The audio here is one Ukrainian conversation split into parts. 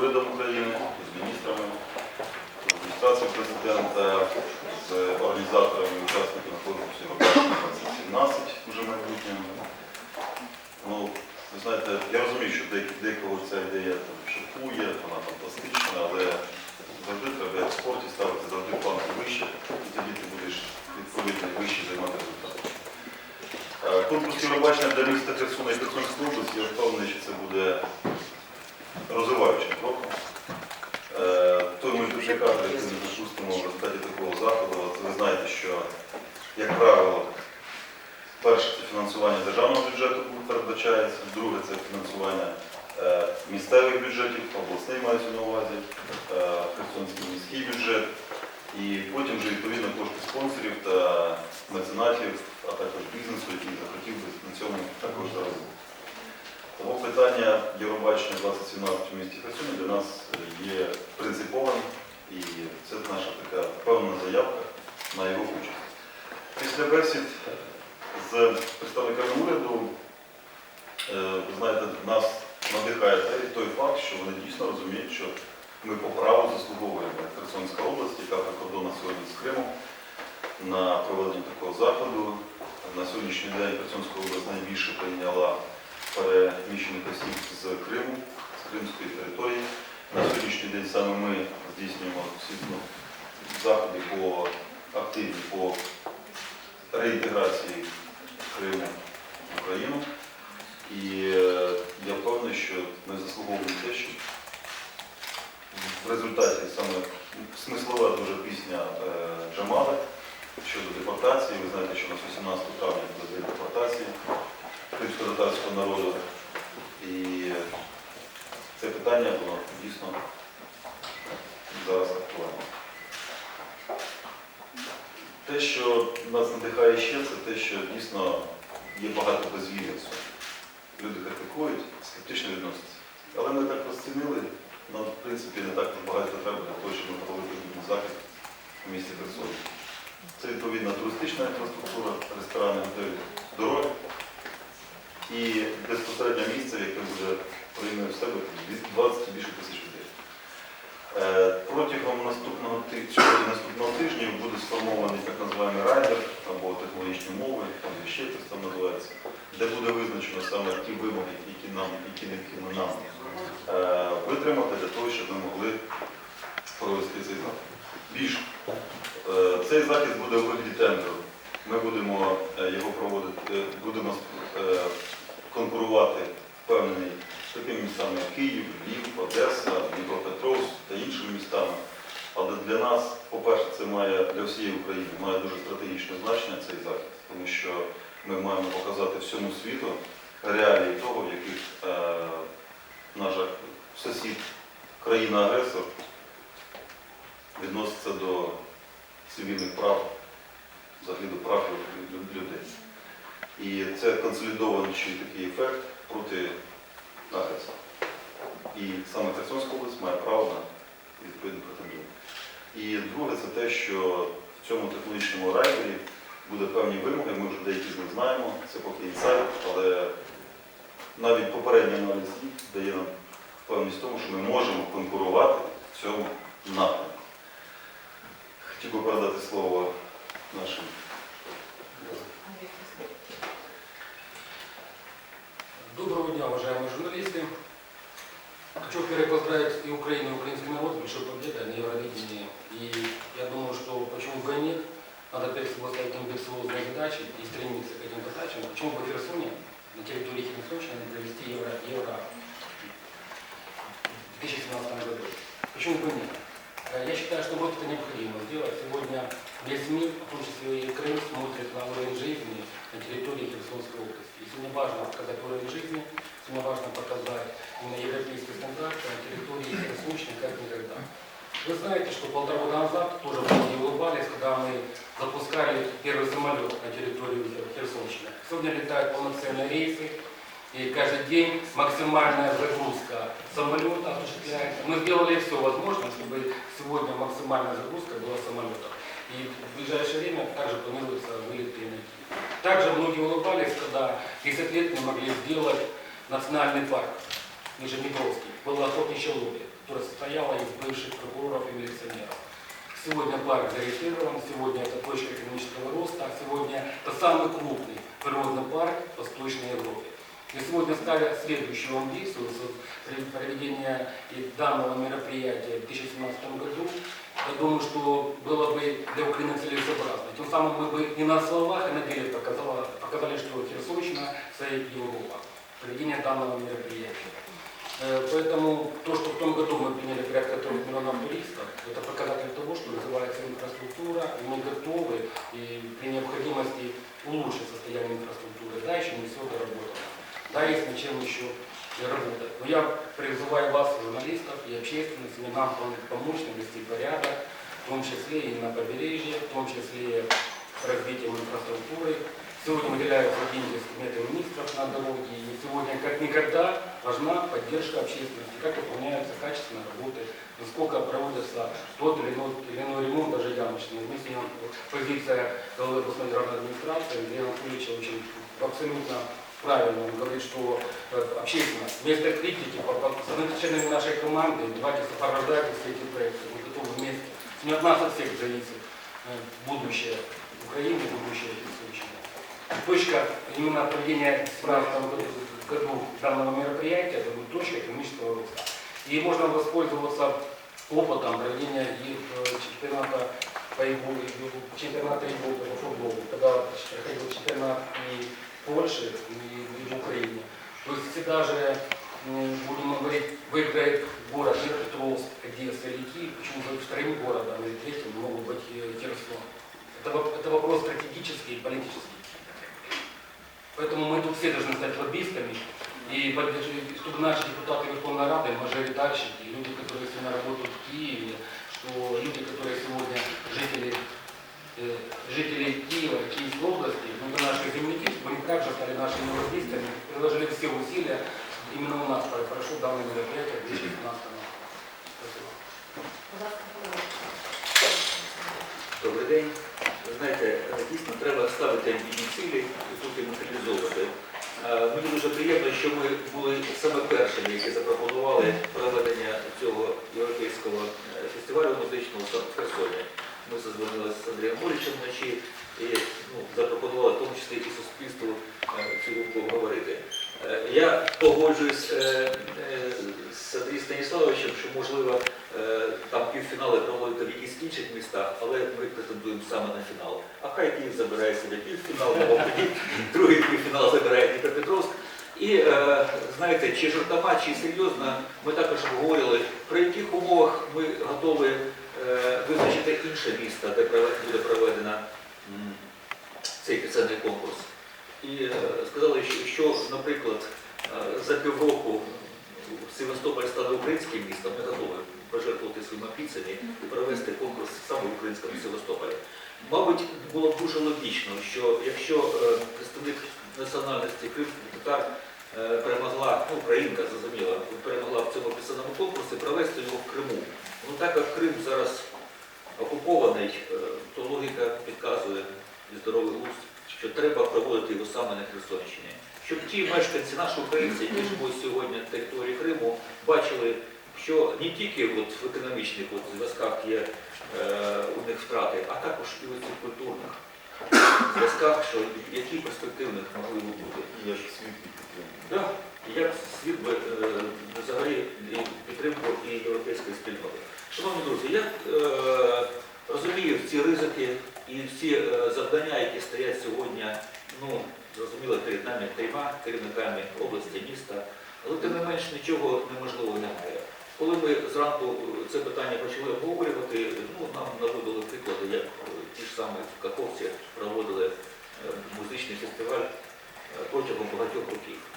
урядом України, з міністрами, з адміністрацією президента, з організаторами і учасниками конкурсу Євробачення 2017 вже майбутнього. Ну, ви знаєте, я розумію, що декого ця ідея там, шокує, вона фантастична, але завжди треба в спорті ставити завжди планку вище, і тоді ти будеш відповідно вище займати результати. Е, Конкурс Євробачення для міста Херсона і Херсонської області, я впевнений, що це буде розвиваючим кроком. Е, Той мультиплікатор, який ми запустимо в результаті такого заходу, ви знаєте, що, як правило, перше це фінансування державного бюджету передбачається, друге це фінансування е, місцевих бюджетів, обласний мається на увазі, е, Херсонський міський бюджет, і потім вже відповідно кошти спонсорів та меценатів, а також бізнесу, який захотів би на цьому також заробити. Тому питання Євробачення 2017 у місті Херсоні для нас є принциповим і це наша така певна заявка на його участь. Після бесід з представниками уряду, е, ви знаєте, нас надихає той факт, що вони дійсно розуміють, що ми по праву заслуговуємо Херсонська область, яка прикордонна сьогодні з Кримом, на проведення такого заходу. На сьогоднішній день Херсонська область найбільше прийняла переміщених осіб з Криму, з Кримської території. На сьогоднішній день саме ми здійснюємо ну, заходи по активні по реінтеграції Криму в Україну. І е, я впевнений, що ми заслуговуємо те, що в результаті саме смислова дуже пісня е, Джамали щодо депортації. Ви знаєте, що у нас 18 травня буде день кримсько-татарського народу. І це питання воно дійсно зараз актуальне. Те, що нас надихає ще, це те, що дійсно є багато цьому. Люди критикують, скептично відносяться. Але ми так розцінили, нам, в принципі, не так багато треба для того, щоб ми провели захід у місті Херсоні. Це відповідна туристична інфраструктура, ресторани, готелі, дороги і безпосередньо місце, яке буде прийме в себе 20 і більше тисяч людей. Е, Протягом наступного наступного тижня буде сформований так називаємо райдер або технологічні умови, там ще щось там називається, де буде визначено саме ті вимоги, які нам, які необхідно нам е, витримати для того, щоб ми могли провести цей захід. Більш е, цей захід буде у вигляді тендеру. Ми будемо його проводити, будемо конкурувати впевнений з такими містами, як Київ, Львів, Одеса, Дніпропетровськ та іншими містами. Але для нас, по-перше, це має для всієї України має дуже стратегічне значення цей захід, тому що ми маємо показати всьому світу реалії того, в яких е, наша сусід, країна-агресор відноситься до цивільних прав, взагалі до прав лю- лю- людей. І це консолідований такий ефект проти агресора. І саме Херсонська область має право на відповідну претендую. І друге, це те, що в цьому технологічному райдері буде певні вимоги, ми вже деякі з них знаємо, це поки інсайт, але навіть попередній аналіз дає нам впевненість в тому, що ми можемо конкурувати в цьому напрямку. Хотів би передати слово нашим. Доброго дня, уважаемые журналисты. Хочу впервые поздравить и Украину, и украинский народ большой победой на Евровидении. И я думаю, что почему бы нет, надо перед собой амбициозные задачи и стремиться к этим задачам. Почему бы Херсоне, на территории Херсонщины, провести Евро, Евро в 2017 году? Почему бы нет? Э, Я считаю, что вот это необходимо сделать. Сегодня весь мир, в том числе и Крым, смотрит на уровень жизни на территории Херсонской области. И сегодня важно показать уровень жизни, сегодня важно показать именно европейские стандарты на территории Херсонщины как никогда. Вы знаете, что полтора года назад тоже многие улыбались, когда мы запускали первый самолет на территорию Херсонщины. Сегодня летают полноценные рейсы, и каждый день максимальная загрузка самолета осуществляется. Мы сделали все возможное, чтобы сегодня максимальная загрузка была самолетов. И в ближайшее время также планируется вылеты на Киев. Также многие улыбались, когда 10 лет не могли сделать национальный парк Нижнеднепровский. было охотничье лобби, которое состояло из бывших прокуроров и милиционеров. Сегодня парк зарегистрирован, сегодня это точка экономического роста, а сегодня это самый крупный природный парк в Восточной Европе. И сегодня ставя следующую амбицию с проведения и данного мероприятия в 2017 году, я думаю, что было бы для Украины целесообразно. Тем самым мы бы не на словах, а на деле показала, показали, что Херсонщина – это Европа. Проведение данного мероприятия. Э, Поэтому то, что в том году мы приняли порядка 3 миллионов туристов, это показатель того, что развивается инфраструктура, и мы готовы и при необходимости улучшить состояние инфраструктуры. Да, еще не все доработано. Да, есть над чем еще и работать. Но я призываю вас, журналистов и общественность, и нам пом- помочь навести порядок, в том числе и на побережье, в том числе с развитием инфраструктуры. Сегодня выделяются деньги с кабинета министров на дороги, и сегодня как никогда важна поддержка общественности, как выполняются качественно работы, насколько проводится тот или иной, или иной ремонт, даже ямочный. Мы сегодня позиция главы областной администрации Андрея Анатольевича очень абсолютно правильно. Он говорит, что э, общественность, вместо критики, по, по, с одними членами нашей команды, давайте сопровождайте все эти проекты. Мы готовы вместе. Не от нас, от всех зависит э, будущее Украины, будущее Херсонщины. Точка именно проведения в 2017 году данного мероприятия, это будет точка экономического роста. И можно воспользоваться опытом проведения э, чемпионата по игру, чемпионата Европы по футболу, когда проходил чемпионат и в Польше, и, в Украине. То есть всегда же, м, будем говорить, выиграет город Петровск, Одесса или Киев, почему бы вторым городом или третьим могут быть э, Херсон. Это, воп- это вопрос стратегический и политический. Поэтому мы тут все должны стать лоббистами, и чтобы наши депутаты Верховной Рады, мажоритарщики, люди, которые сегодня работают в Киеве, что люди, которые сегодня жители, э, жители Киева, Киевской области, ну, это наши земляки, чтобы они также стали нашими лоббистами, приложили все усилия именно у нас прошло данное мероприятие в 2015 году. Спасибо. Добрий день. Ви знаєте, дійсно треба ставити амбітні цілі і тут і матеріалізовувати. Е, Мені дуже приємно, що ми були саме першими, які запропонували проведення цього європейського е, фестивалю музичного в Херсоні. Ми з Андрієм Горічем вночі і ну, запропонували в тому числі і суспільству е, цю думку обговорити. Е, Я погоджуюсь е, з Андрієм Станіславовичем, що можливо там півфінали проводити в якихось інших містах, але ми претендуємо саме на фінал. А хай Київ забирає собі півфінал, а тоді другий півфінал забирає Дніпропетровськ. І знаєте, чи жартома, чи серйозно, ми також обговорювали, при яких умовах ми готові інше місто, де буде проведено цей пісенний конкурс. І е, сказали, що, наприклад, е, за півроку Севастополь стане українським містом, ми готові пожертвувати своїми амбіціями і провести конкурс саме в українському Севастополі. Мабуть, було б дуже логічно, що якщо е, представник національності кримських татар перемогла, ну, українка, зрозуміло, перемогла в цьому пісенному конкурсі, провести його в Криму. Ну так як Крим зараз окупований, е, то логіка підказує і здоровий глузд, що треба проводити його саме на Херсонщині. Щоб ті мешканці, наші українці, які живуть сьогодні на території Криму, бачили, що не тільки от в економічних от зв'язках є е, у них втрати, а також і у цих культурних зв'язках, що які перспективних могли б бути. Я ж світ підтримую. Як світ би е, взагалі підтримку і європейської спільноти. Шановні друзі, я е, розумію ці ризики і всі е, завдання, які стоять сьогодні, ну, зрозуміло, перед нами трьома керівниками області, міста, але тим не менш нічого неможливого немає. Коли ми зранку це питання почали обговорювати, ну, нам наводили приклади, як ті ж самі в Каховці проводили музичний фестиваль протягом багатьох років.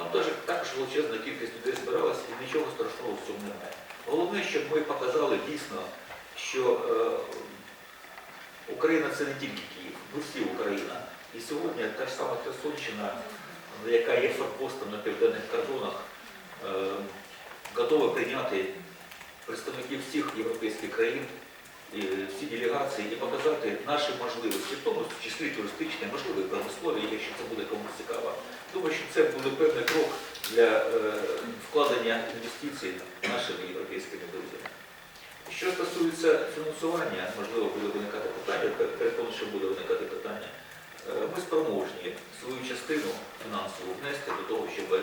Там теж також величезна кількість людей збиралась і нічого страшного в цьому немає. Головне, щоб ми показали дійсно, що е, Україна це не тільки Київ, ми всі Україна. І сьогодні та ж сама Херсонщина, яка є форпостом на південних кордонах, е, готова прийняти представників всіх європейських країн, всі делегації і показати наші можливості, в тому числі туристичні, можливо, промислові, якщо це буде комусь цікаво. Думаю, що це буде певний крок для е, вкладення інвестицій нашими європейськими друзями. Що стосується фінансування, можливо, буде виникати питання, пер- переконаний, що буде виникати питання. Е, Ми спроможні свою частину фінансову внести до того, щоб е,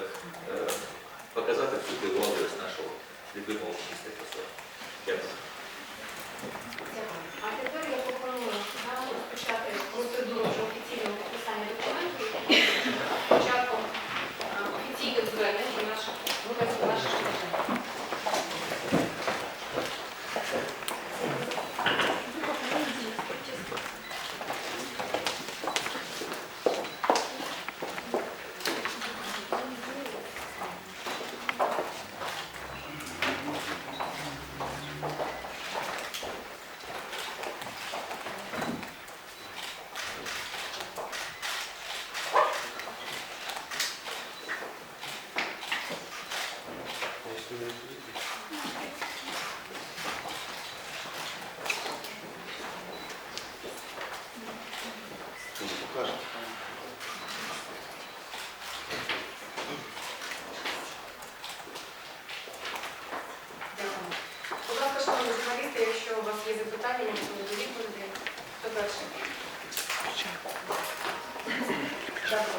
показати всю привабливість нашого любимого міста. Дякую. Дякую. Будь ласка, шановні журналісти, якщо у вас є запитання, можливо, до відповіді, хто перший? Дякую.